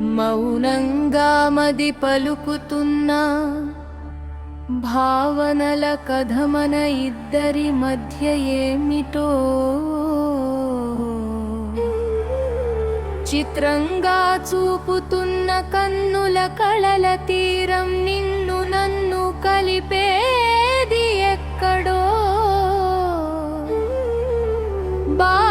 మౌనంగా మది పలుకుతున్న. భావనల కథమన ఇద్దరి మధ్య ఏమిటో. చిత్రంగా చూపుతున్న కన్నుల కళల తీరం నిన్ను నన్ను కలిపేది ఎక్కడో. బా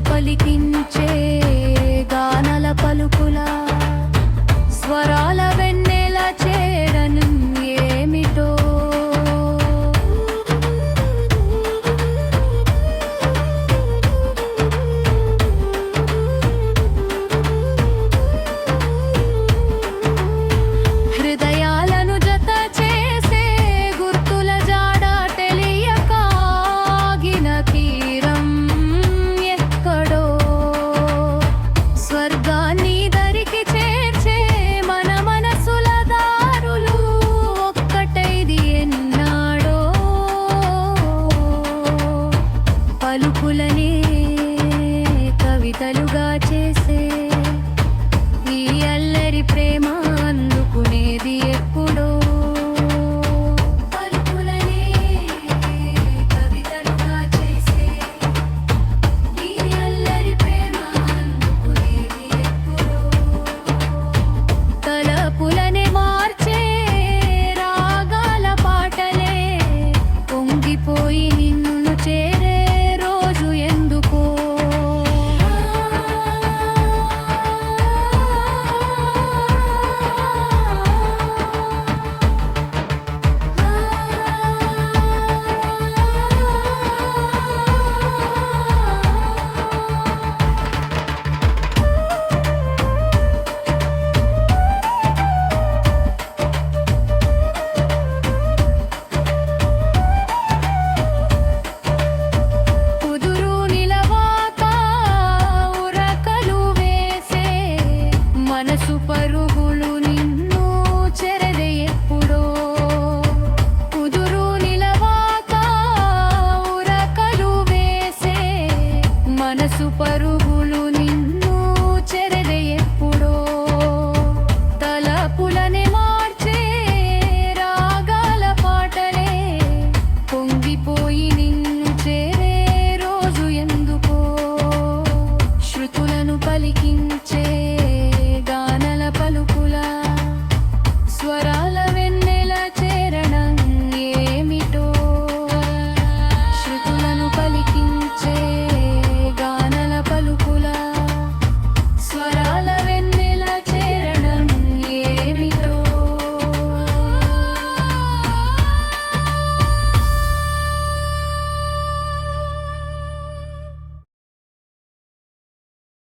పలికించే గానల పలుకులా పాలుకులని నిన్ను చేరే రోజు ఎందుకో? శృతులను పలికింది